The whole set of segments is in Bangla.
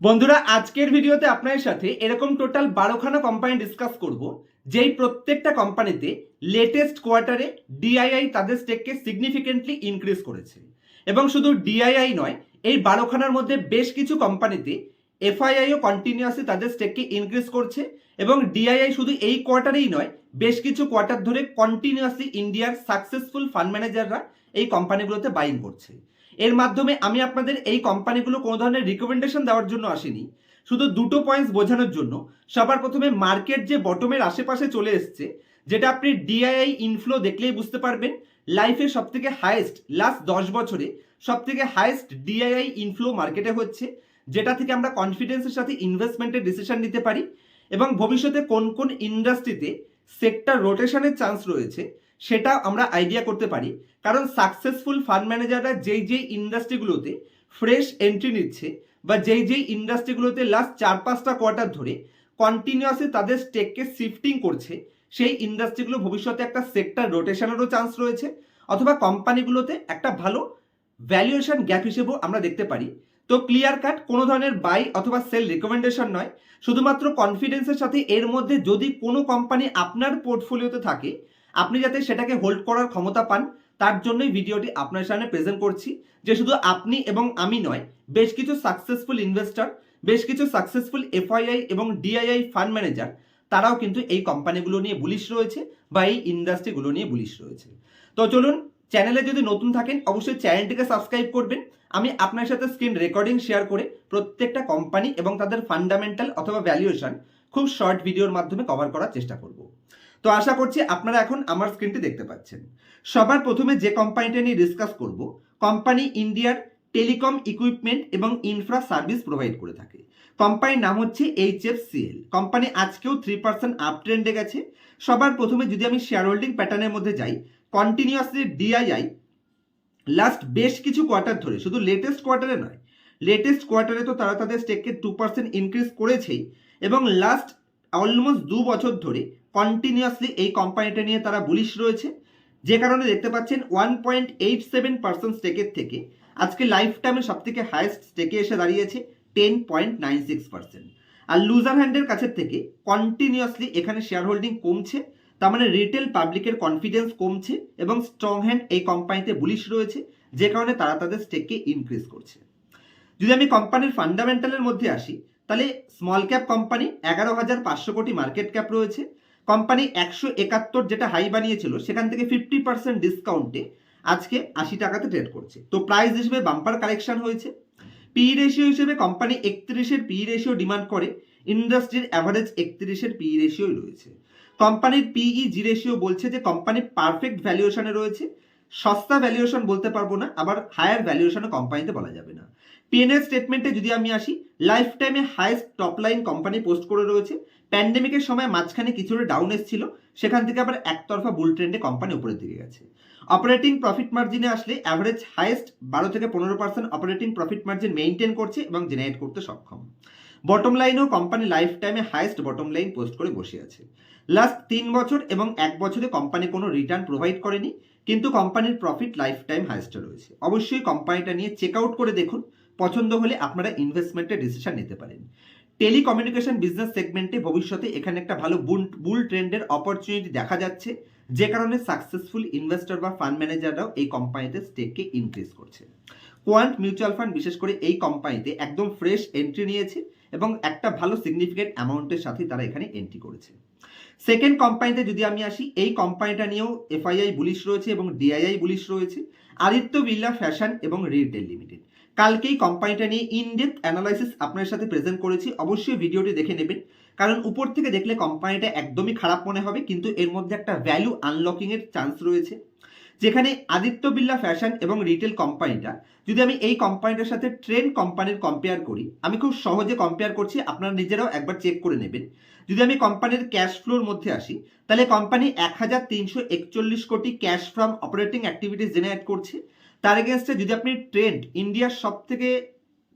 বন্ধুরা, আজকের ভিডিওতে আপনাদের সাথে এরকম টোটাল বারোখানা কোম্পানি ডিসকাস করব, যেই প্রত্যেকটা কোম্পানিতে লেটেস্ট কোয়ার্টারে ডিআইআই তাদের স্টেককে সিগনিফিকেন্টলি ইনক্রিজ করেছে। এবং শুধু ডিআইআই নয়, এই বারোখানার মধ্যে বেশ কিছু কোম্পানিতে এফআইআইও কন্টিনিউয়াসলি তাদের স্টেককে ইনক্রিজ করছে এবং ডিআইআই শুধু এই কোয়ার্টারেই নয়, বেশ কিছু কোয়ার্টার ধরে কন্টিনিউয়াসলি ইন্ডিয়ার সাকসেসফুল ফান্ড ম্যানেজাররা এই কোম্পানিগুলোতে বাইং করছে। এর মাধ্যমে আমি আপনাদের এই কোম্পানিগুলো কোনো ধরনের রিকমেন্ডেশন দেওয়ার জন্য আসিনি। শুধু দুটো পয়েন্টস বোঝানোর জন্য সবার প্রথমে মার্কেট যে বটমের আশেপাশে চলে এসছে, যেটা আপনি ডিআইআই ইনফ্লো দেখলেই বুঝতে পারবেন লাইফে সব থেকে হায়েস্ট লাস্ট দশ বছরে সব থেকে হায়েস্ট ডিআইআই ইনফ্লো মার্কেটে হচ্ছে, যেটা থেকে আমরা কনফিডেন্সের সাথে ইনভেস্টমেন্টের ডিসিশন নিতে পারি এবং ভবিষ্যতে কোন কোন ইন্ডাস্ট্রিতে সেক্টর রোটেশনের চান্স রয়েছে, সেটা আমরা আইডিয়া করতে পারি। কারণ সাকসেসফুল ফান্ড ম্যানেজাররা যেই যেই ইন্ডাস্ট্রিগুলোতে ফ্রেশ এন্ট্রি নিচ্ছে বা যেই যেই ইন্ডাস্ট্রিগুলোতে লাস্ট চার পাঁচটা কোয়ার্টার ধরে কন্টিনিউয়াসলি তাদের স্টেককে শিফটিং করছে, সেই ইন্ডাস্ট্রিগুলো ভবিষ্যতে একটা সেক্টর রোটেশনেরও চান্স রয়েছে অথবা কোম্পানিগুলোতে একটা ভালো ভ্যালুয়েশন গ্যাপ হিসেবেও আমরা দেখতে পারি। তো ক্লিয়ার কাট কোনো ধরনের বাই অথবা সেল রেকমেন্ডেশন নয়, শুধুমাত্র কনফিডেন্সের সাথে এর মধ্যে যদি কোনো কোম্পানি আপনার পোর্টফোলিওতে থাকে, আপনি যাতে সেটাকে হোল্ড করার ক্ষমতা পান তার জন্যই ভিডিওটি আপনার সামনে প্রেজেন্ট করছি, যে শুধু আপনি এবং আমি নয়, বেশ কিছু সাকসেসফুল ইনভেস্টর বেশ কিছু সাকসেসফুল এফআইআই এবং ডিআইআই ফান্ড ম্যানেজার তারাও কিন্তু এই কোম্পানিগুলো নিয়ে বুলিশ রয়েছে বা এই ইন্ডাস্ট্রিগুলো নিয়ে বুলিশ রয়েছে। তো চলুন চ্যানেলে যদি নতুন থাকেন, অবশ্যই চ্যানেলটিকে সাবস্ক্রাইব করবেন। আমি আপনার সাথে স্ক্রিন রেকর্ডিং শেয়ার করে প্রত্যেকটা কোম্পানি এবং তাদের ফান্ডামেন্টাল অথবা ভ্যালুয়েশন খুব শর্ট ভিডিওর মাধ্যমে কভার করার চেষ্টা করব। তো আশা করছি আপনারা এখন আমার স্ক্রিনটি দেখতে পাচ্ছেন। সবার প্রথমে যে কোম্পানিটা নিয়ে ডিসকাস করব কোম্পানি ইন্ডিয়ার টেলিকম ইকুইপমেন্ট এবং ইনফ্রা সার্ভিস প্রোভাইড করে থাকে। কোম্পানির নাম হচ্ছে এইচ এফ সিএল কোম্পানি আজকেও থ্রি পার্সেন্ট আপ ট্রেন্ডে গেছে। সবার প্রথমে যদি আমি শেয়ার হোল্ডিং প্যাটার্নের মধ্যে যাই কন্টিনিউয়াসলি ডিআইআই লাস্ট বেশ কিছু কোয়ার্টার ধরে, শুধু লেটেস্ট কোয়ার্টারে নয় লেটেস্ট কোয়ার্টারে তো তারা তাদের স্টেককে টু পার্সেন্ট ইনক্রিজ করেছেই এবং লাস্ট অলমোস্ট দু বছর ধরে কন্টিনিউয়াসলি এই কোম্পানিটা নিয়ে তারা বুলিশ রয়েছে। যে কারণে দেখতে পাচ্ছেন one point eight seven percent স্টেকের থেকে আজকে লাইফ টাইমে সব থেকে হায়েস্ট স্টেকে এসে দাঁড়িয়েছে ten point nine six percent আর লুজার হ্যান্ডের কাছের থেকে কন্টিনিউয়াসলি এখানে শেয়ার হোল্ডিং কমছে, তার মানে রিটেল পাবলিকের কনফিডেন্স কমছে এবং স্ট্রং হ্যান্ড এই কোম্পানিতে বুলিশ রয়েছে, যে কারণে তারা তাদের স্টেককে ইনক্রিজ করছে। যদি আমি কোম্পানির ফান্ডামেন্টালের মধ্যে আসি, তাহলে স্মল ক্যাপ কোম্পানি এগারো হাজার পাঁচশো কোটি মার্কেট ক্যাপ রয়েছে কোম্পানি একশো একাত্তর যেটা হাই বানিয়েছিল, সেখান থেকে ফিফটি পার্সেন্ট ডিসকাউন্টে আজকে আশি টাকাতে ট্রেড করছে। তো প্রাইস হিসেবে বাম্পার কালেকশন হয়েছে। পি রেশিও হিসেবে কোম্পানি একত্রিশের পি রেশিও ডিমান্ড করে ইন্ডাস্ট্রির অ্যাভারেজ একত্রিশের পি রেশিওই রয়েছে। কোম্পানির পিই জি রেশিও বলছে যে কোম্পানি পারফেক্ট ভ্যালুয়েশনে রয়েছে। সস্তা ভ্যালুয়েশন বলতে পারব না, আবার হায়ার ভ্যালুয়েশনও কোম্পানিতে বলা যাবে না। পিএনএল স্টেটমেন্টে যদি আমি আসি লাইফ টাইমে highest top line company post করে রয়েছে। প্যান্ডেমিকের সময় মাঝখানে কিছুটা ডাউন এসেছিল, সেখান থেকে আবার একতরফা বুল ট্রেন্ডে কোম্পানি উপরের দিকে গেছে। অপারেটিং প্রফিট মার্জিনে আসলে অ্যাভারেজ হাইয়েস্ট বারো থেকে পনেরো percent operating profit margin maintain করছে এবং জেনারেট করতে সক্ষম। বটম লাইনেও কোম্পানি লাইফ টাইমে হাইয়েস্ট বটম লাইন পোস্ট করে বসে আছে। লাস্ট তিন বছর এবং এক বছরে কোম্পানি কোনো রিটার্ন প্রোভাইড করেনি, কিন্তু কোম্পানির প্রফিট লাইফ টাইম হাইস্টে রয়েছে। অবশ্যই কোম্পানিটা নিয়ে চেক আউট করে দেখুন, পছন্দ হলে আপনারা ইনভেস্টমেন্টের ডিসিশন নিতে পারেন। টেলিকমিউনিকেশন বিজনেস সেগমেন্টে ভবিষ্যতে এখানে একটা ভালো বুল বুল ট্রেন্ডের অপরচুনিটি দেখা যাচ্ছে। যে কারণে সাকসেসফুল ইনভেস্টর বা ফান্ড ম্যানেজাররাও এই কোম্পানিতে স্টেককে ইনক্রিজ করছে। কোয়ান্ট মিউচুয়াল ফান্ড বিশেষ করে এই কোম্পানিতে একদম ফ্রেশ এন্ট্রি নিয়েছে এবং একটা ভালো সিগনিফিকেন্ট অ্যামাউন্টের সাথে তারা এখানে এন্ট্রি করেছে। সেকেন্ড কোম্পানিতে যদি আমি আসি, এই কোম্পানিটা নিয়েও এফআইআই বুলিশ রয়েছে এবং ডিআইআই বুলিশ রয়েছে। আদিত্য বিড়লা ফ্যাশন এবং রিটেল লিমিটেড কালকেই কোম্পানিটা নিয়ে ইনডেপথ অ্যানালাইসিস আপনার সাথে প্রেজেন্ট করেছি, অবশ্যই ভিডিওটি দেখে নেবেন। কারণ উপর থেকে দেখলে কোম্পানিটা একদমই খারাপ মনে হবে, কিন্তু এর মধ্যে একটা ভ্যালু আনলকিংয়ের চান্স রয়েছে। যেখানে আদিত্য বিল্লা ফ্যাশন এবং রিটেল কোম্পানিটা যদি আমি এই কোম্পানিটার সাথে ট্রেন্ড কোম্পানির কম্পেয়ার করি, আমি খুব সহজে কম্পেয়ার করছি, আপনারা নিজেরাও একবার চেক করে নেবেন। যদি আমি কোম্পানির ক্যাশ ফ্লোর মধ্যে আসি, তাহলে কোম্পানি এক হাজার তিনশো একচল্লিশ কোটি cash from operating activities generate করছে। তার এগেনস্টে যদি আপনি ট্রেন্ড ইন্ডিয়ার সব থেকে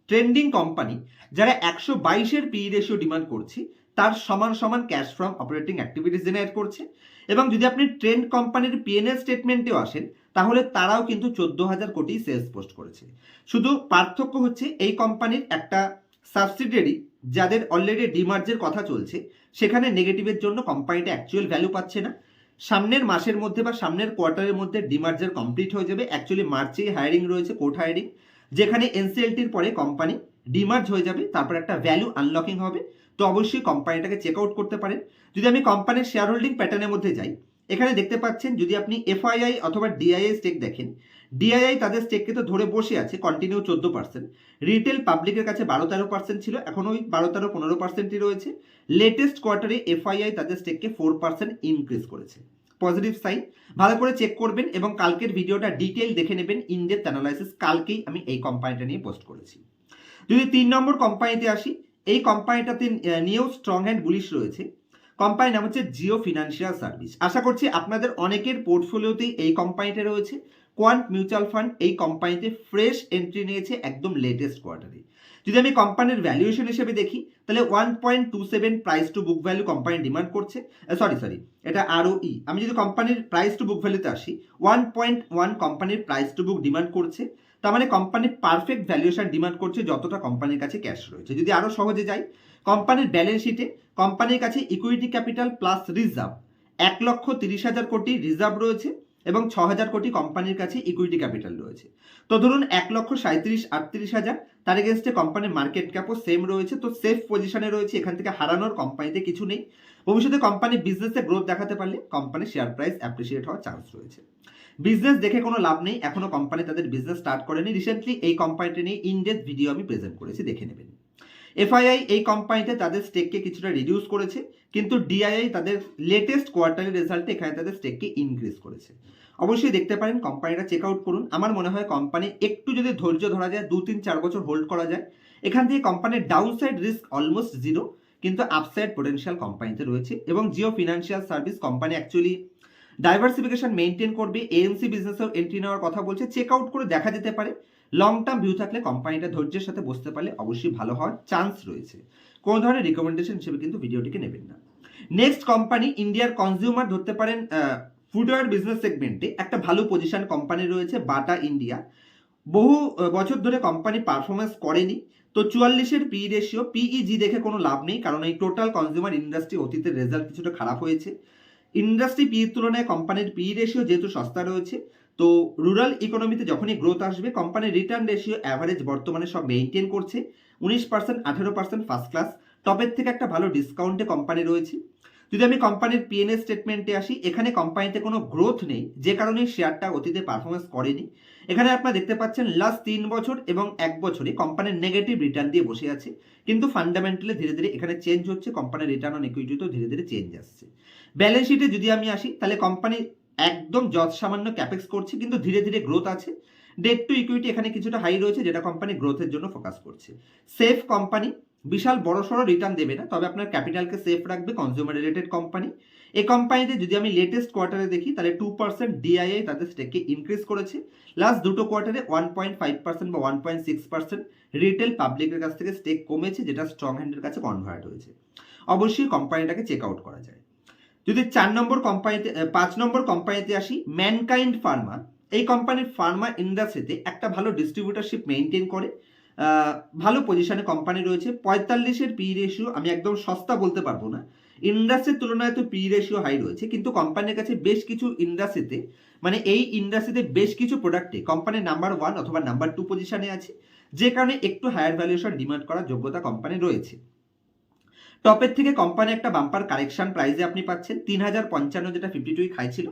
ট্রেন্ডিং কোম্পানি যারা একশো বাইশের পি রেশিও ডিমান্ড করছে, তার সমান সমান cash from operating activities generate করছে। এবং যদি আপনি ট্রেন্ড কোম্পানির পিএনএল স্টেটমেন্টেও আসেন, তাহলে তারাও কিন্তু চোদ্দ হাজার কোটি সেলস পোস্ট করেছে। শুধু পার্থক্য হচ্ছে, এই কোম্পানির একটা সাবসিডিয়ারি যাদের অলরেডি ডিমার্জের কথা চলছে, সেখানে নেগেটিভের জন্য কোম্পানিটা অ্যাকচুয়াল ভ্যালু পাচ্ছে না। সামনের মাসের মধ্যে বা সামনের কোয়ার্টারের মধ্যে ডিমার্জার কমপ্লিট হয়ে যাবে। অ্যাকচুয়ালি মার্চেই হায়ারিং রয়েছে কোর্ট হায়ারিং যেখানে এনসিএলটির পরে কোম্পানি ডিমার্জ হয়ে যাবে, তারপর একটা ভ্যালু আনলকিং হবে। তো অবশ্যই কোম্পানিটাকে চেক আউট করতে পারেন। যদি আমি কোম্পানির শেয়ার হোল্ডিং প্যাটার্নের মধ্যে যাই, এখানে দেখতে পাচ্ছেন যদি আপনি এফআইআই অথবা ডিআইএস স্টেক দেখেন ডিআইআই তাদের স্টেককে তো ধরে বসে আছে কন্টিনিউ চোদ্দ পার্সেন্ট রিটেল পাবলিকের কাছে বারো তেরো পার্সেন্ট ছিল, এখন ওই বারো তেরো পনেরো পার্সেন্টই রয়েছে। লেটেস্ট কোয়ার্টারে এফআইআই তাদের স্টেককে ফোর পার্সেন্ট ইনক্রিজ করেছে। পজিটিভ সাইন ভালো করে চেক করবেন এবং কালকের ভিডিওটা ডিটেল দেখে নেবেন ইনডেপথ অ্যানালাইসিস কালকেই আমি এই কোম্পানিটা নিয়ে পোস্ট করেছি। যদি তিন নম্বর কোম্পানিতে আসি, এই কোম্পানিটাতে নিয়েও স্ট্রং হ্যান্ড বুলিশ রয়েছে। কোম্পানির নাম হচ্ছে জিও ফিনান্সিয়াল সার্ভিস আশা করছি আপনাদের অনেকের পোর্টফোলিওতেই এই কোম্পানিটা রয়েছে। কোয়ান্ট মিউচুয়াল ফান্ড এই কোম্পানিতে ফ্রেশ এন্ট্রি নিয়েছে একদম লেটেস্ট কোয়ার্টারে যদি আমি কোম্পানির ভ্যালুয়েশন হিসেবে দেখি, তাহলে one point two seven price to book value company demand করছে। সরি সরি এটা আরও ই আমি যদি কোম্পানির প্রাইস টু বুক ভ্যালুতে আসি ওয়ান পয়েন্ট ওয়ান কোম্পানির প্রাইস টু বুক ডিমান্ড করছে। তার মানে কোম্পানি পারফেক্ট ভ্যালুয়েশন ডিমান্ড করছে যতটা কোম্পানির কাছে ক্যাশ রয়েছে। যদি আরও সহজে যাই, কোম্পানির ব্যালেন্স শিটে কোম্পানির কাছে ইকুইটি ক্যাপিটাল প্লাস রিজার্ভ এক লক্ষ তিরিশ হাজার কোটি রিজার্ভ রয়েছে। এবং ছ হাজার কোটি কোম্পানির কাছে ইকুইটি ক্যাপিটাল রয়েছে। তো ধরুন এক লক্ষ সাঁত্রিশ আটত্রিশ হাজার, তার এগেনস্টে কোম্পানির মার্কেট ক্যাপও সেম রয়েছে। তো সেফ পজিশনে রয়েছে, এখান থেকে হারানোর কোম্পানিতে কিছু নেই। ভবিষ্যতে কোম্পানি বিজনেসে গ্রোথ দেখাতে পারলে কোম্পানির শেয়ার প্রাইস অ্যাপ্রিসিয়েট হওয়ার চান্স রয়েছে। বিজনেস দেখে কোনো লাভ নেই, এখনও কোম্পানি তাদের বিজনেস স্টার্ট করেনি। রিসেন্টলি এই কোম্পানিটি নিয়ে ইনডেপ ভিডিও আমি প্রেজেন্ট করেছি, দেখে নেবেন। এফআইআই এই কোম্পানিতে তাদের স্টেককে কিছুটা রিডিউস করেছে, কিন্তু ডিআইআই তাদের লেটেস্ট কোয়ার্টারি রেজাল্টে এখানে তাদের স্টেককে ইনক্রিজ করেছে। অবশ্যই দেখতে পারেন কোম্পানিটা চেক আউট করুন। আমার মনে হয় কোম্পানি একটু যদি ধৈর্য ধরা যায় দু তিন চার বছর হোল্ড করা যায়, এখান থেকে কোম্পানির down side risk almost zero কিন্তু আপসাইড পোটেনশিয়াল কোম্পানিতে রয়েছে এবং Jio financial service company actually diversification maintain করবে। এএমসি বিজনেসেও এন্ট্রি নেওয়ার কথা বলছে। চেক আউট করে দেখা যেতে পারে। লং টার্ম ভিউ থাকলে কোম্পানিটা ধৈর্যের সাথে বসতে পারলে অবশ্যই ভালো হওয়ার চান্স রয়েছে। কোনো ধরনের রিকমেন্ডেশন হিসেবে কিন্তু ভিডিওটিকে নেবেন না। নেক্সট কোম্পানি ইন্ডিয়ার কনজিউমার ধরতে পারেন ফুডওয়্যার বিজনেস সেগমেন্টে একটা ভালো পজিশন কোম্পানি রয়েছে বাটা ইন্ডিয়া বহু বছর ধরে কোম্পানি পারফরমেন্স করেনি। তো চুয়াল্লিশের পি রেশিও পিইজি দেখে কোনো লাভ নেই, কারণ এই টোটাল কনজিউমার ইন্ডাস্ট্রি অতীতের রেজাল্ট কিছুটা খারাপ হয়েছে। ইন্ডাস্ট্রি পির তুলনায় কোম্পানির পি রেশিও যেহেতু সস্তা রয়েছে তো রুরাল ইকোনমিতে যখনই গ্রোথ আসবে কোম্পানির রিটার্ন রেশিও অ্যাভারেজ বর্তমানে সব মেনটেন করছে। উনিশ পার্সেন্ট আঠেরো পার্সেন্ট ফার্স্ট ক্লাস টপের থেকে একটা ভালো ডিসকাউন্টে কোম্পানি রয়েছে। যদি আমি কোম্পানির পিএনএ স্টেটমেন্টে আসি, এখানে কোম্পানিতে কোনো গ্রোথ নেই, যে কারণে শেয়ারটা অতীতে পারফরমেন্স করেনি। এখানে আপনারা দেখতে পাচ্ছেন লাস্ট তিন বছর এবং এক বছরে কোম্পানির নেগেটিভ রিটার্ন দিয়ে বসে আছে। কিন্তু ফান্ডামেন্টালি ধীরে ধীরে এখানে চেঞ্জ হচ্ছে কোম্পানির রিটার্ন অন ইকুইটিতেও ধীরে ধীরে চেঞ্জ আসছে। ব্যালেন্স শিটে যদি আমি আসি, তাহলে কোম্পানি একদম যৎ সামান্য ক্যাপেক্স করছে, কিন্তু ধীরে ধীরে গ্রোথ আছে। ডেট টু ইকুইটি এখানে কিছুটা হাই রয়েছে, যেটা কোম্পানি গ্রোথের জন্য ফোকাস করছে। সেফ কোম্পানি বিশাল বড় সড়ো রিটার্ন দেবে না, তবে আপনার ক্যাপিটালকে সেফ রাখবে কনজিউমার রিলেটেড কোম্পানি এই কোম্পানিতে যদি আমি লেটেস্ট কোয়ার্টারে দেখি, তাহলে টু পার্সেন্ট ডিআইআই তাদের স্টেককে ইনক্রিজ করেছে। লাস্ট দুটো কোয়ার্টারে ওয়ান পয়েন্ট ফাইভ পার্সেন্ট বা one point six percent retail পাবলিকের কাছ থেকে স্টেক কমেছে, যেটা স্ট্রং হ্যান্ডের কাছে কনভার্ট হয়েছে। অবশ্যই কোম্পানিটাকে চেক আউট করা যায়। যদি চার নম্বর কোম্পানিতে পাঁচ নম্বর কোম্পানিতে আসি ম্যানকাইন্ড ফার্মা এই কোম্পানির ফার্মা ইন্ডাস্ট্রিতে একটা ভালো ডিস্ট্রিবিউটারশিপ মেনটেন করে ভালো পজিশনে কোম্পানি রয়েছে। পঁয়তাল্লিশের পি রেশিও আমি একদম সস্তা বলতে পারব না। ইন্ডাস্ট্রির তুলনায় তো পি রেশিও হাই রয়েছে, কিন্তু কোম্পানির কাছে বেশ কিছু ইন্ডাস্ট্রিতে মানে এই ইন্ডাস্ট্রিতে বেশ কিছু প্রোডাক্টে কোম্পানির নাম্বার ওয়ান অথবা নাম্বার টু পজিশনে আছে, যে কারণে একটু হায়ার ভ্যালুয়েশন ডিমান্ড করার যোগ্যতা কোম্পানি রয়েছে। টপের থেকে কোম্পানি একটা বাম্পার কারেকশন প্রাইসে আপনি পাচ্ছেন তিন হাজার পঞ্চান্ন যেটা ফিফটি টুই খাইছিল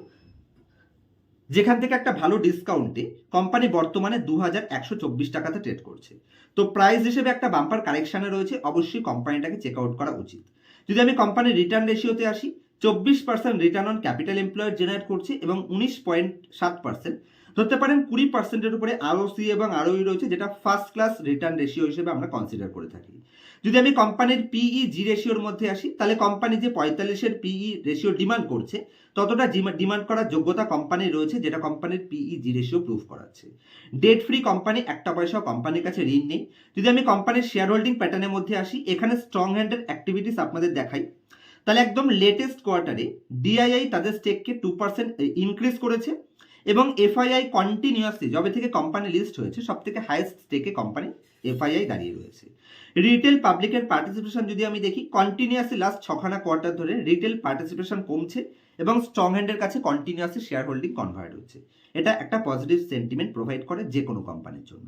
যেখান থেকে একটা ভালো ডিসকাউন্টে কোম্পানি বর্তমানে দু হাজার একশো চব্বিশ টাকাতে ট্রেড করছে। তো প্রাইস হিসেবে একটা বাম্পার কারেকশানে রয়েছে, অবশ্যই কোম্পানিটাকে চেক আউট করা উচিত। যদি আমি কোম্পানির রিটার্ন রেশিওতে আসি, চব্বিশ percent return on capital employer generate করছে এবং উনিশ পয়েন্ট সাত পার্সেন্ট ধরতে পারেন কুড়ি পার্সেন্টের উপরে আরও সি এবং আরওই রয়েছে, যেটা ফার্স্ট ক্লাস রিটার্ন রেশিও হিসেবে আমরা কনসিডার করে থাকি। যদি আমি কোম্পানির পিই জি রেশিওর মধ্যে আসি, তাহলে কোম্পানি যে পঁয়তাল্লিশের পিই রেশিও ডিমান্ড করছে, ততটা ডিমান্ড করার যোগ্যতা কোম্পানির রয়েছে, যেটা কোম্পানির পিই জি রেশিও প্রুফ করাচ্ছে। ডেট ফ্রি কোম্পানি একটা পয়সাও কোম্পানির কাছে ঋণ নেই। যদি আমি কোম্পানির শেয়ার হোল্ডিং প্যাটার্নের মধ্যে আসি, এখানে স্ট্রং হ্যান্ডের অ্যাক্টিভিটিস আপনাদের দেখাই। তাহলে একদম লেটেস্ট কোয়ার্টারে ডিআইআই তাদের স্টেককে টু পার্সেন্ট ইনক্রিজ করেছে। এবং এফআইআই কন্টিনিউয়াসলি যবে থেকে কোম্পানি লিস্ট হয়েছে সব থেকে হাইয়েস্ট স্টেকে কোম্পানি এফআইআই দাঁড়িয়ে রয়েছে। রিটেল পাবলিকের পার্টিসিপেশন যদি আমি দেখি কন্টিনিউয়াসলি লাস্ট ছখানা কোয়ার্টার ধরে রিটেল পার্টিসিপেশন কমছে এবং স্ট্রং হ্যান্ডের কাছে কন্টিনিউয়াসলি শেয়ার হোল্ডিং কনভার্ট হচ্ছে। এটা একটা পজিটিভ সেন্টিমেন্ট প্রোভাইড করে যে কোনো কোম্পানির জন্য।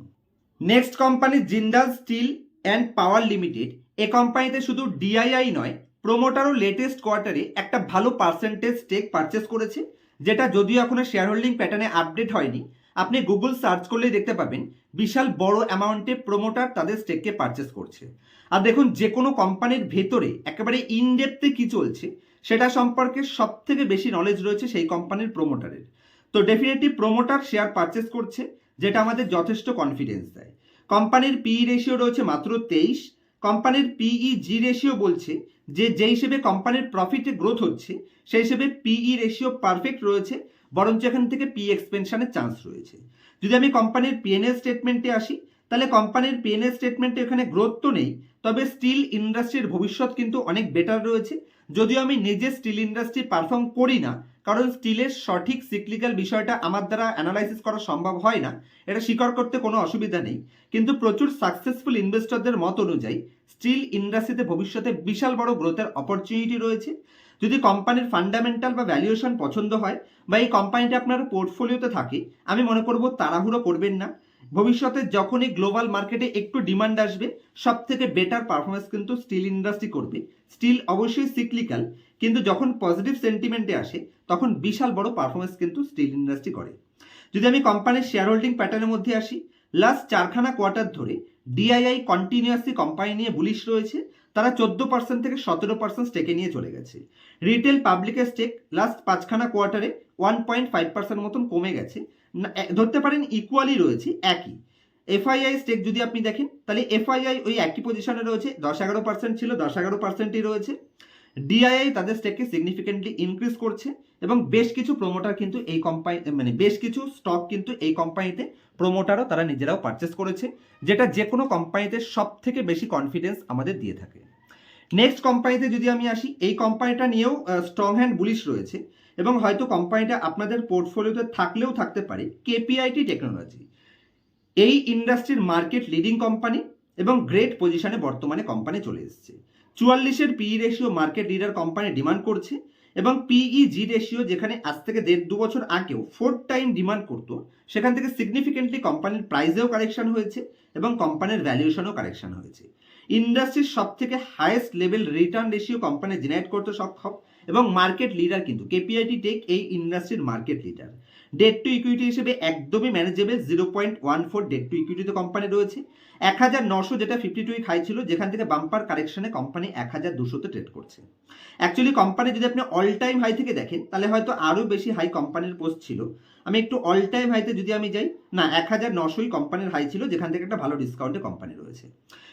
Next company Jindal steel and power limited এ কোম্পানিতে শুধু ডিআইআই নয় প্রোমোটারও লেটেস্ট কোয়ার্টারে একটা ভালো পার্সেন্টেজ স্টেক পারচেস করেছে। যেটা যদিও এখনও শেয়ার হোল্ডিং প্যাটার্নে আপডেট হয়নি। আপনি গুগল সার্চ করলেই দেখতে পাবেন, বিশাল বড় অ্যামাউন্টে প্রোমোটার তাদের স্টেককে পারচেস করছে। আর দেখুন, যে কোনো কোম্পানির ভেতরে একেবারে ইনডেপথে কি চলছে, সেটা সম্পর্কে সব থেকে বেশি নলেজ রয়েছে সেই কোম্পানির প্রোমোটারের তো ডেফিনেটলি প্রোমোটার শেয়ার পারচেস করছে, যেটা আমাদের যথেষ্ট কনফিডেন্স দেয়। কোম্পানির পিই রেশিও রয়েছে মাত্র তেইশ কোম্পানির পিই জি রেশিও বলছে যে যে হিসেবে কোম্পানির প্রফিটে গ্রোথ হচ্ছে, সেই হিসেবে পিই রেশিও পারফেক্ট রয়েছে, বরঞ্চ এখান থেকে পি এক্সপেনশনের চান্স রয়েছে। যদি আমি কোম্পানির পিএনএল স্টেটমেন্টে আসি, তাহলে কোম্পানির পিএনএল স্টেটমেন্টে এখানে গ্রোথ তো নেই, তবে স্টিল ইন্ডাস্ট্রির ভবিষ্যৎ কিন্তু অনেক বেটার রয়েছে। যদিও আমি নিজে স্টিল ইন্ডাস্ট্রি পারফর্ম করি না, কারণ স্টিলের সঠিক সিক্লিক্যাল বিষয়টা আমার দ্বারা অ্যানালাইসিস করা সম্ভব হয় না, এটা স্বীকার করতে কোনো অসুবিধা নেই। কিন্তু প্রচুর সাকসেসফুল ইনভেস্টরদের মত অনুযায়ী স্টিল ইন্ডাস্ট্রিতে ভবিষ্যতে বিশাল বড় গ্রোথের অপরচুনিটি রয়েছে। যদি কোম্পানির ফান্ডামেন্টাল বা ভ্যালুয়েশন পছন্দ হয় বা এই কোম্পানিটা আপনার পোর্টফোলিওতে থাকে, আমি মনে করব তাড়াহুড়ো করবেন না। ভবিষ্যতে যখনই গ্লোবাল মার্কেটে একটু ডিমান্ড আসবে সব থেকে বেটার পারফরমেন্স কিন্তু স্টিল ইন্ডাস্ট্রি করবে। স্টিল অবশ্যই সিক্লিক্যাল কিন্তু যখন পজিটিভ সেন্টিমেন্টে আসে, তখন বিশাল বড় পারফরমেন্স কিন্তু স্টিল ইন্ডাস্ট্রি করে। যদি আমি কোম্পানির শেয়ার হোল্ডিং প্যাটার্নের মধ্যে আসি লাস্ট চারখানা কোয়ার্টার ধরে ডিআইআই কন্টিনিউয়াসলি কোম্পানি নিয়ে বুলিশ রয়েছে, তারা চোদ্দ পার্সেন্ট থেকে সতেরো পার্সেন্ট স্টেকে নিয়ে চলে গেছে। রিটেল পাবলিকের স্টেক লাস্ট পাঁচখানা কোয়ার্টারে ওয়ান পয়েন্ট ফাইভ পার্সেন্ট মতন কমে গেছে। ধরতে পারেন ইকুয়ালি রয়েছে, একই। এফআইআই স্টেক যদি আপনি দেখেন, তাহলে এফআইআই ওই একই পজিশনে রয়েছে, দশ এগারো পার্সেন্ট ছিল, দশ এগারো পার্সেন্টই রয়েছে। ডিআইআই তাদের স্টেককে সিগনিফিকেন্টলি ইনক্রিজ করছে এবং বেশ কিছু প্রোমোটার কিন্তু এই কোম্পানি মানে বেশ কিছু স্টক কিন্তু এই কোম্পানিতে প্রোমোটারও তারা নিজেরাও পারচেস করেছে, যেটা যে কোনো কোম্পানিতে সব থেকে বেশি কনফিডেন্স আমাদের দিয়ে থাকে। নেক্সট কোম্পানিতে যদি আমি আসি, এই কোম্পানিটা নিয়েও স্ট্রং হ্যান্ড বুলিশ রয়েছে এবং হয়তো কোম্পানিটা আপনাদের পোর্টফোলিওতে থাকলেও থাকতে পারে কেপিআইটি টেকনোলজি এই ইন্ডাস্ট্রির মার্কেট লিডিং কোম্পানি এবং গ্রেট পজিশনে বর্তমানে কোম্পানি চলে এসেছে। চুয়াল্লিশের PE ratio market leader company demand করছে এবং পিই জি রেশিও যেখানে আজ থেকে দেড় দু বছর আগেও ফোর টাইম ডিমান্ড করতো, সেখান থেকে সিগনিফিকেন্টলি কোম্পানির প্রাইসেও কারেকশন হয়েছে এবং কোম্পানির ভ্যালুয়েশনও কারেকশন হয়েছে। ইন্ডাস্ট্রির সব থেকে highest level return ratio company generate করতে সক্ষম। এবং মার্কেট লিডার কিন্তু কেপিআইটি টেক এই ইন্ডাস্ট্রির market leader debt to equity হিসেবে একদমই manageable zero point one four debt to ইকুইটিতে company রয়েছে। এক হাজার নশো যেটা ফিফটি টু হাই ছিল, যেখান থেকে বাম্পার কারেকশনে কোম্পানি এক হাজার দুশোতে ট্রেড করছে। অ্যাকচুয়ালি কোম্পানি যদি আপনি অল টাইম হাই থেকে দেখেন, তাহলে হয়তো আরও বেশি হাই কোম্পানির পোস্ট ছিল। আমি একটু অল টাইম হাইতে যদি আমি যাই, না এক হাজার নশোই কোম্পানির হাই ছিল, যেখান থেকে একটা ভালো ডিসকাউন্টে কোম্পানি রয়েছে।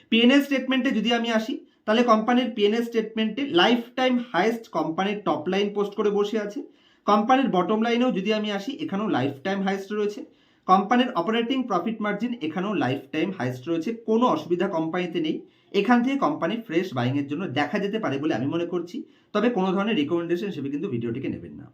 পিএনএল স্টেটমেন্টে যদি আমি আসি তাহলে কোম্পানির পিএনএল স্টেটমেন্টে লাইফ টাইম হাইয়েস্ট কোম্পানির টপ লাইন পোস্ট করে বসে আছে। কোম্পানির বটম লাইনেও যদি আমি আসি, এখানেও লাইফ টাইম হাইয়েস্ট রয়েছে। কোম্পানির অপারেটিং প্রফিট মার্জিন এখানেও লাইফ টাইম হাইয়েস্ট রয়েছে। কোনো অসুবিধা কোম্পানিতে নেই। এখান থেকে কোম্পানি ফ্রেশ বাইংয়ের জন্য দেখা যেতে পারে বলে আমি মনে করছি। তবে কোনো ধরনের রিকমেন্ডেশন হিসেবে কিন্তু ভিডিওটিকে নেবেন না।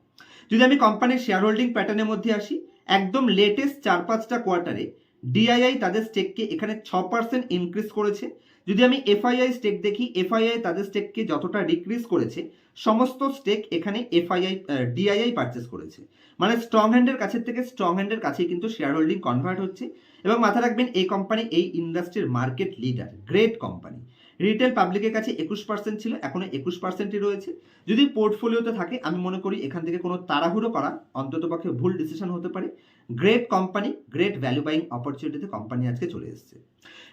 যদি আমি কোম্পানির শেয়ার হোল্ডিং প্যাটার্নের মধ্যে আসি, একদম লেটেস্ট চার পাঁচটা কোয়ার্টারে ডিআইআই তাদের স্টেককে এখানে ছ পার্সেন্ট ইনক্রিজ করেছে। যদি আমি এফআইআই স্টেক দেখি এফআইআই তাদের স্টেককে যতটা ডিক্রিজ করেছে, সমস্ত স্টেক এখানে এফআইআই ডিআইআই পারচেস করেছে। মানে স্ট্রং হ্যান্ডের কাছের থেকে স্ট্রং হ্যান্ডের কাছেই কিন্তু শেয়ার হোল্ডিং কনভার্ট হচ্ছে। এবং মাথা রাখবেন, এই কোম্পানি এই ইন্ডাস্ট্রির market leader great company retail পাবলিকের কাছে একুশ পার্সেন্ট ছিল, এখনও একুশ পার্সেন্টই রয়েছে। যদি পোর্টফোলিওতে থাকে, আমি মনে করি এখান থেকে কোনো তাড়াহুড়ো করা অন্ততপক্ষে ভুল ডিসিশন হতে পারে। Great company great value buying অপরচুনিটিতে company আজকে চলে এসেছে।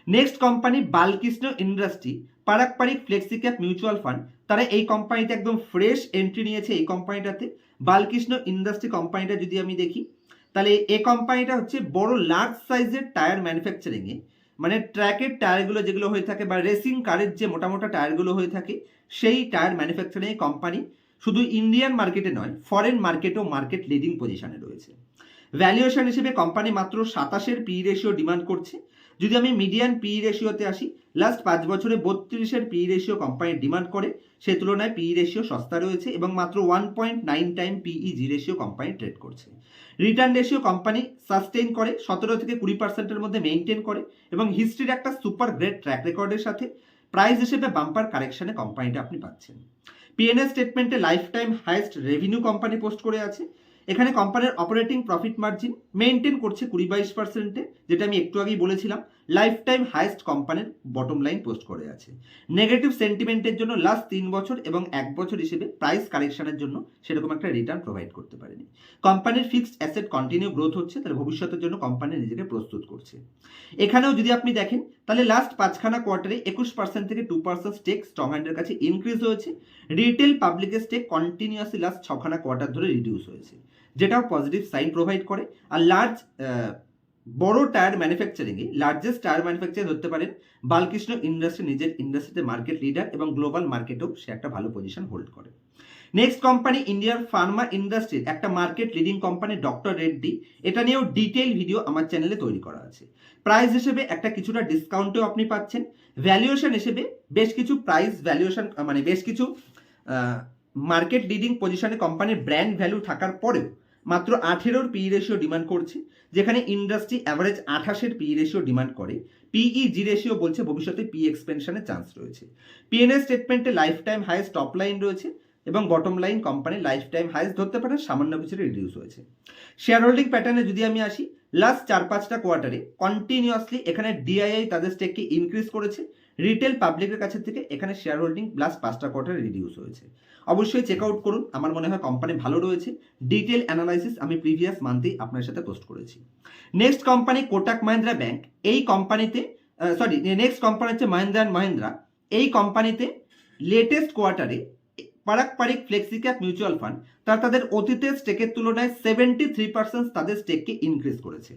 Next company Balkrishna industry Parag Parikh flexicap mutual fund তারা এই কোম্পানিতে একদম ফ্রেশ এন্ট্রি নিয়েছে এই কোম্পানিটাতে বালকৃষ্ণ ইন্ডাস্ট্রি কোম্পানিটা যদি আমি দেখি, তাহলে এ কোম্পানিটা হচ্ছে বড় লার্জ সাইজের টায়ার ম্যানুফ্যাকচারিংয়ে মানে ট্র্যাকের টায়ারগুলো যেগুলো হয়ে থাকে বা রেসিং কারের যে মোটা মোটা টায়ারগুলো হয়ে থাকে, সেই টায়ার ম্যানুফ্যাকচারিং কোম্পানি শুধু ইন্ডিয়ান মার্কেটে নয় ফরেন মার্কেটেও মার্কেট লিডিং পজিশনে রয়েছে। ভ্যালুয়েশন হিসেবে কোম্পানি মাত্র সাতাশের পি রেশিও ডিমান্ড করছে। যদি আমি মিডিয়ান পি রেশিওতে আসি লাস্ট পাঁচ বছরে বত্রিশের পি রেশিও কোম্পানি ডিমান্ড করে, সে তুলনায় পি রেশিও সস্তা রয়েছে এবং মাত্র one point nine time PE G ratio company trade করছে। রিটার্ন রেশিও কোম্পানি সাস্টেইন করে, সতেরো থেকে কুড়ি পার্সেন্টের মধ্যে মেনটেন করে এবং হিস্ট্রির একটা সুপার গ্রেট ট্র্যাক রেকর্ডের সাথে প্রাইস হিসেবে বাম্পার কারেকশানে কোম্পানিটা আপনি পাচ্ছেন। পিএনএস স্টেটমেন্টে life time highest revenue company post করে আছে। এখানে কোম্পানির অপারেটিং প্রফিট মার্জিন মেনটেন করছে কুড়ি বাইশ পার্সেন্টে যেটা আমি একটু আগেই বলেছিলাম। লাইফ টাইম হাইয়েস্ট কোম্পানির বটম লাইন পোস্ট করে আছে। নেগেটিভ সেন্টিমেন্টের জন্য লাস্ট তিন বছর এবং এক বছর হিসেবে প্রাইস কারেকশনের জন্য সেরকম একটা রিটার্ন প্রোভাইড করতে পারেনি। কোম্পানির ফিক্সড অ্যাসেট কন্টিনিউ গ্রোথ হচ্ছে, তাহলে ভবিষ্যতের জন্য কোম্পানি নিজেকে প্রস্তুত করছে। এখানেও যদি আপনি দেখেন, তাহলে লাস্ট পাঁচখানা কোয়ার্টারে একুশ পার্সেন্ট থেকে টু পার্সেন্ট স্টেক স্ট্রং হ্যান্ডের কাছে ইনক্রিজ হয়েছে। রিটেল পাবলিকের স্টেক কন্টিনিউয়াসলি লাস্ট ছখানা কোয়ার্টার ধরে রিডিউস হয়েছে, যেটাও পজিটিভ সাইন প্রোভাইড করে। আর লার্জ বড় টায়ার ম্যানুফ্যাকচারিংয়ে লার্জেস্ট টায়ার ম্যানুফ্যাকচার ধরতে পারেন, বালকৃষ্ণ ইন্ডাস্ট্রি নিজের ইন্ডাস্ট্রিতে মার্কেট লিডার এবং গ্লোবাল মার্কেটেও সে একটা ভালো পজিশন হোল্ড করে। নেক্সট কোম্পানি ইন্ডিয়ার ফার্মা ইন্ডাস্ট্রির একটা market leading company doctor Reddy এটা নিয়েও ডিটেইল ভিডিও আমার চ্যানেলে তৈরি করা আছে। প্রাইস হিসেবে একটা কিছুটা ডিসকাউন্টেও আপনি পাচ্ছেন। ভ্যালুয়েশন হিসেবে বেশ কিছু প্রাইস ভ্যালুয়েশন মানে বেশ কিছু মার্কেট লিডিং পজিশনে কোম্পানির ব্র্যান্ড ভ্যালু থাকার পরেও মাত্র আঠেরোর পি রেশিও ডিমান্ড করছে, যেখানে ইন্ডাস্ট্রি অ্যাভারেজ আঠাশের পি রেশিও ডিমান্ড করে। পিই জি রেশিও বলছে ভবিষ্যতে পি এক্সপেনশনের চান্স রয়েছে। পিএনএস স্টেটমেন্টে life time highest top line রয়েছে এবং bottom line company life time highest ধরতে পারে, সামান্য কিছু রিডিউস হয়েছে। শেয়ার হোল্ডিং প্যাটার্নে যদি আমি আসি লাস্ট চার পাঁচটা কোয়ার্টারে কন্টিনিউয়াসলি এখানে ডিআইআই তাদের স্টেককে ইনক্রিজ করেছে। রিটেল পাবলিকের কাছে থেকে এখানে শেয়ার হোল্ডিং প্লাস পাঁচটা কোয়ার্টারে রিডিউস হয়েছে। অবশ্যই চেক আউট করুন, আমার মনে হয় কোম্পানি ভালো রয়েছে। ডিটেল অ্যানালাইসিস আমি প্রিভিয়াস মান্থেই আপনার সাথে পোস্ট করেছি। Next company Kotak Mahindra bank এই কোম্পানিতে সরি নেক্সট কোম্পানি হচ্ছে মাহিন্দ্রা অ্যান্ড মাহিন্দ্রা এই কোম্পানিতে লেটেস্ট কোয়ার্টারে Parag Parikh flexi cap mutual fund তারা তাদের অতীতের স্টেকের তুলনায় সেভেন্টি থ্রি পার্সেন্ট তাদের স্টেককে ইনক্রিজ করেছে।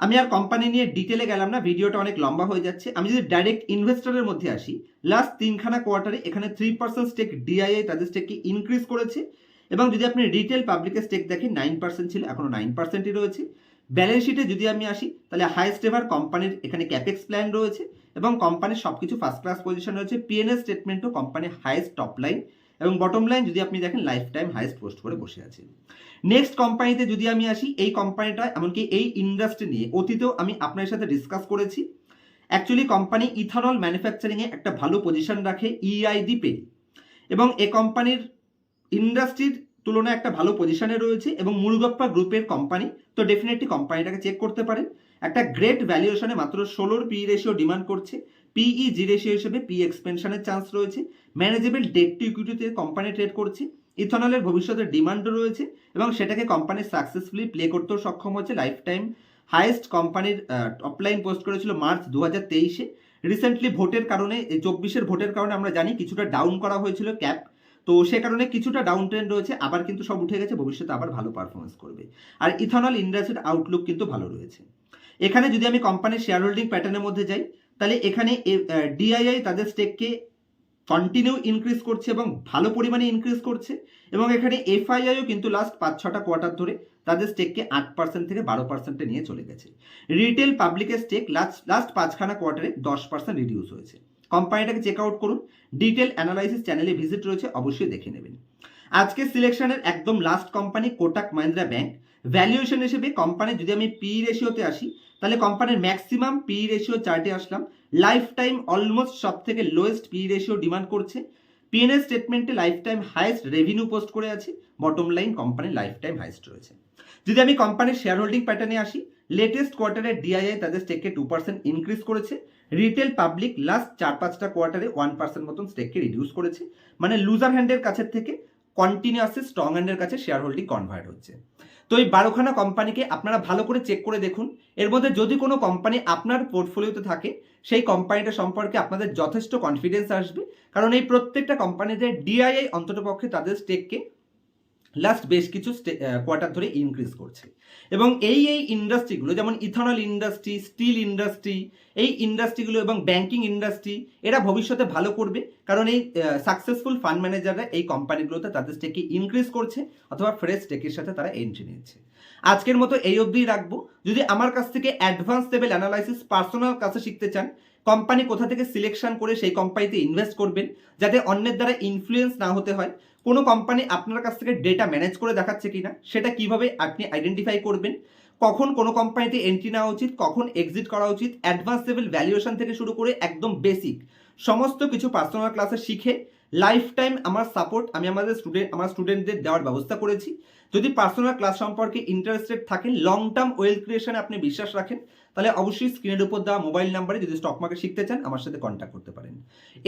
আমি আর কোম্পানি নিয়ে ডিটেলে গেলাম না ভিডিওটা অনেক লম্বা হয়ে যাচ্ছে। আমি যদি ডাইরেক্ট ইনভেস্টরের মধ্যে আসি লাস্ট তিনখানা কোয়ার্টারে এখানে থ্রি পার্সেন্ট স্টেক ডিআইআই তাদের স্টেককে ইনক্রিজ করেছে। এবং যদি আপনি রিটেল পাবলিকের স্টেক দেখেন নাইন পার্সেন্ট ছিল এখনও নাইন পার্সেন্টই রয়েছে। ব্যালেন্স শিটে যদি আমি আসি, তাহলে হাইয়েস্ট এভার কোম্পানির এখানে ক্যাপেক্স প্ল্যান রয়েছে। এবং কোম্পানির সব কিছু ফার্স্ট ক্লাস পজিশন রয়েছে। পিএনএস স্টেটমেন্টও কোম্পানির হাইয়েস্ট টপ লাইন এবং বটম লাইন যদি আপনি দেখেন লাইফ টাইম হাইস্ট পোস্ট করে বসে আছে। নেক্সট কোম্পানিতে যদি আমি আসি, এই কোম্পানিটা এমনকি এই ইন্ডাস্ট্রি নিয়ে, অতীতেও আমি আপনার সাথে ডিসকাস করেছি। অ্যাকচুয়ালি কোম্পানি ইথানল ম্যানুফ্যাকচারিংয়ে একটা ভালো পজিশন রাখে E ইআইডি পে এবং এ কোম্পানির ইন্ডাস্ট্রির তুলনায় একটা ভালো পজিশনে রয়েছে এবং মুরুগপ্পা গ্রুপের কোম্পানি তো ডেফিনেটলি কোম্পানিটাকে চেক করতে পারেন। একটা গ্রেট ভ্যালুয়েশনে মাত্র ষোলোর পি রেশিও ডিমান্ড করছে। পিই জি রেশিও হিসেবে পি এক্সপেনশনের চান্স রয়েছে। ম্যানেজেবল ডেট টু ইকুইটিতে কোম্পানি ট্রেড করছে। ইথানলের ভবিষ্যতে ডিমান্ডও রয়েছে এবং সেটাকে কোম্পানি সাকসেসফুলি প্লে করতেও সক্ষম হচ্ছে লাইফ টাইম হাইয়েস্ট কোম্পানির টপলাইন পোস্ট করেছিল মার্চ দু হাজার তেইশে। রিসেন্টলি ভোটের কারণে এই চব্বিশের ভোটের কারণে আমরা জানি কিছুটা ডাউন করা হয়েছিল ক্যাপ তো সে কারণে কিছুটা ডাউন ট্রেন্ড রয়েছে, আবার কিন্তু সব উঠে গেছে, ভবিষ্যতে আবার ভালো পারফরমেন্স করবে। আর ইথানল ইন্ডাস্ট্রির আউটলুক কিন্তু ভালো রয়েছে। এখানে যদি আমি কোম্পানির শেয়ার হোল্ডিং প্যাটার্নের মধ্যে যাই তাহলে এখানে ডিআইআই তাদের স্টেককে কন্টিনিউ ইনক্রিজ করছে এবং ভালো পরিমাণে ইনক্রিজ করছে এবং এখানে এফআইআইও কিন্তু লাস্ট পাঁচ, ছটা কোয়ার্টার ধরে তাদের স্টেককে আট পার্সেন্ট থেকে বারো পার্সেন্টে নিয়ে চলে গেছে। রিটেল পাবলিকের স্টেক লাস্ট লাস্ট পাঁচখানা কোয়ার্টারে দশ পার্সেন্ট রিডিউস হয়েছে। কোম্পানিটাকে চেক আউট করুন ডিটেল অ্যানালাইসিস চ্যানেলে ভিজিট রয়েছে, অবশ্যই দেখে নেবেন। আজকে সিলেকশনের একদম last company Kotak Mahindra bank valuation হিসেবে কোম্পানি যদি আমি পি রেশিওতে আসি তাহলে কোম্পানির ম্যাক্সিমাম পি রেশিও চার্টে আসলাম। লাইফ টাইম অলমোস্ট সব থেকে লোয়েস্ট পি রেশিও ডিমান্ড করছে। পিএনএস স্টেটমেন্টে life time highest revenue post করে আছে। বটম লাইন কোম্পানির লাইফ টাইম হাইয়েস্ট রয়েছে। যদি আমি কোম্পানির শেয়ার হোল্ডিং প্যাটার্নে আসি লেটেস্ট কোয়ার্টারে ডিআইআই তাদের স্টেককে টু পার্সেন্ট ইনক্রিজ করেছে। রিটেল পাবলিক লাস্ট চার পাঁচটা কোয়ার্টারে ওয়ান পার্সেন্ট মতন স্টেককে রিডিউস করেছে। মানে লুজার হ্যান্ডের কাছের থেকে কন্টিনিউয়াসলি স্ট্রং হ্যান্ডের কাছে শেয়ার হোল্ডিং কনভার্ট হচ্ছে। তো এই বারোখানা কোম্পানিকে আপনারা ভালো করে চেক করে দেখুন। এর মধ্যে যদি কোনো কোম্পানি আপনার পোর্টফোলিওতে থাকে, সেই কোম্পানিটা সম্পর্কে আপনাদের যথেষ্ট কনফিডেন্স আসবে। কারণ এই প্রত্যেকটা কোম্পানিতে ডিআইআই অন্ততপক্ষে তাদের স্টেককে লাস্ট বেশ কিছু কোয়ার্টার ধরে ইনক্রিজ করছে। এবং এই এই ইন্ডাস্ট্রিগুলো যেমন ইথানল ইন্ডাস্ট্রি স্টিল ইন্ডাস্ট্রি এই ইন্ডাস্ট্রিগুলো এবং ব্যাংকিং ইন্ডাস্ট্রি এরা ভবিষ্যতে ভালো করবে। কারণ এই সাকসেসফুল ফান্ড ম্যানেজাররা এই কোম্পানিগুলোতে তাদের স্টেককে ইনক্রিজ করছে অথবা ফ্রেশ স্টেকের সাথে তারা এন্ট্রি নিচ্ছে। আজকের মতো এই অবধিই রাখব। যদি আমার কাছ থেকে অ্যাডভান্স লেভেল অ্যানালাইসিস পার্সোনাল কাছে শিখতে চান কোম্পানি কোথা থেকে সিলেকশন করে সেই কোম্পানিতে ইনভেস্ট করবেন, যাতে অন্যের দ্বারা ইনফ্লুয়েন্স না হতে হয়। কোনো কোম্পানি আপনার কাছ থেকে ডেটা ম্যানেজ করে দেখাচ্ছে কিনা, সেটা কীভাবে আপনি আইডেন্টিফাই করবেন, কখন কোনো কোম্পানিতে এন্ট্রি নেওয়া উচিত, কখন এক্সিট করা উচিত অ্যাডভান্স লেভেল ভ্যালুয়েশন থেকে শুরু করে একদম বেসিক সমস্ত কিছু পার্সোনাল ক্লাসে শিখে লাইফ টাইম আমার সাপোর্ট আমি আমাদের স্টুডেন্ট আমার স্টুডেন্টদের দেওয়ার ব্যবস্থা করেছি। যদি পার্সোনাল ক্লাস সম্পর্কে ইন্টারেস্টেড থাকেন লং টার্ম ওয়েলথ ক্রিয়েশনে আপনি বিশ্বাস রাখেন তাহলে অবশ্যই স্ক্রিনের উপর দেওয়া মোবাইল নাম্বারে যদি স্টক মার্কেট শিখতে চান, আমার সাথে কন্ট্যাক্ট করতে পারেন।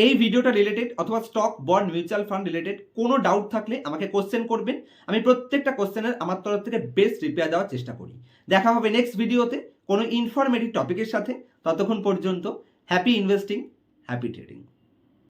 এই ভিডিওটা রিলেটেড অথবা stock bond mutual fund related কোনো ডাউট থাকলে আমাকে কোশ্চেন করবেন। আমি প্রত্যেকটা কোশ্চেনের আমার তরফ থেকে বেস্ট রিপ্লাই দেওয়ার চেষ্টা করি। দেখা হবে নেক্সট ভিডিওতে কোনো ইনফরমেটিভ টপিকের সাথে। ততক্ষণ পর্যন্ত হ্যাপি ইনভেস্টিং হ্যাপি ট্রেডিং